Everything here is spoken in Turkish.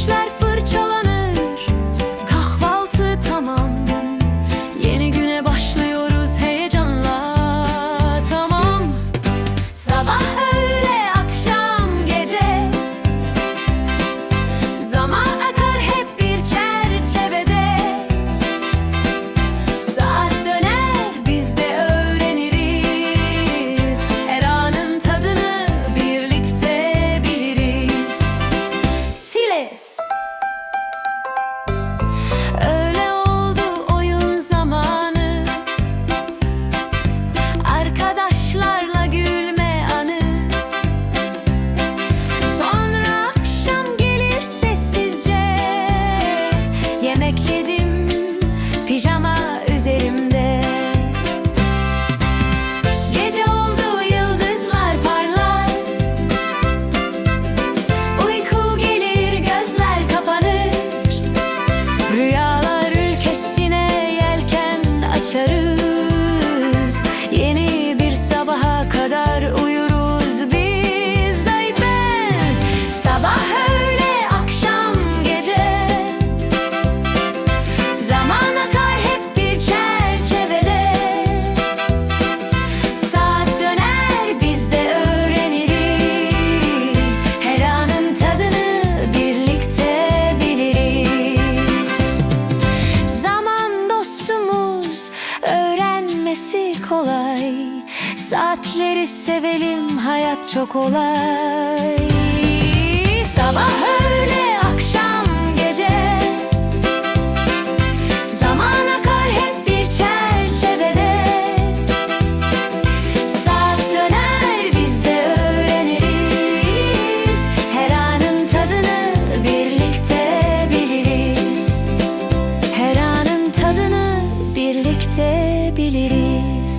Dişler fırçalanır Kahvaltı tamam. Yeni güne başlıyoruz heyecanla Tamam. Sabah öğle akşam gece. Zaman akar hep bir çerçevede. Saat döner biz de öğreniriz. Her anın tadını birlikte biliriz. Tiles. シャル geçmesi kolay. Saatleri sevelim hayat çok olay. Sabahı büyütebiliriz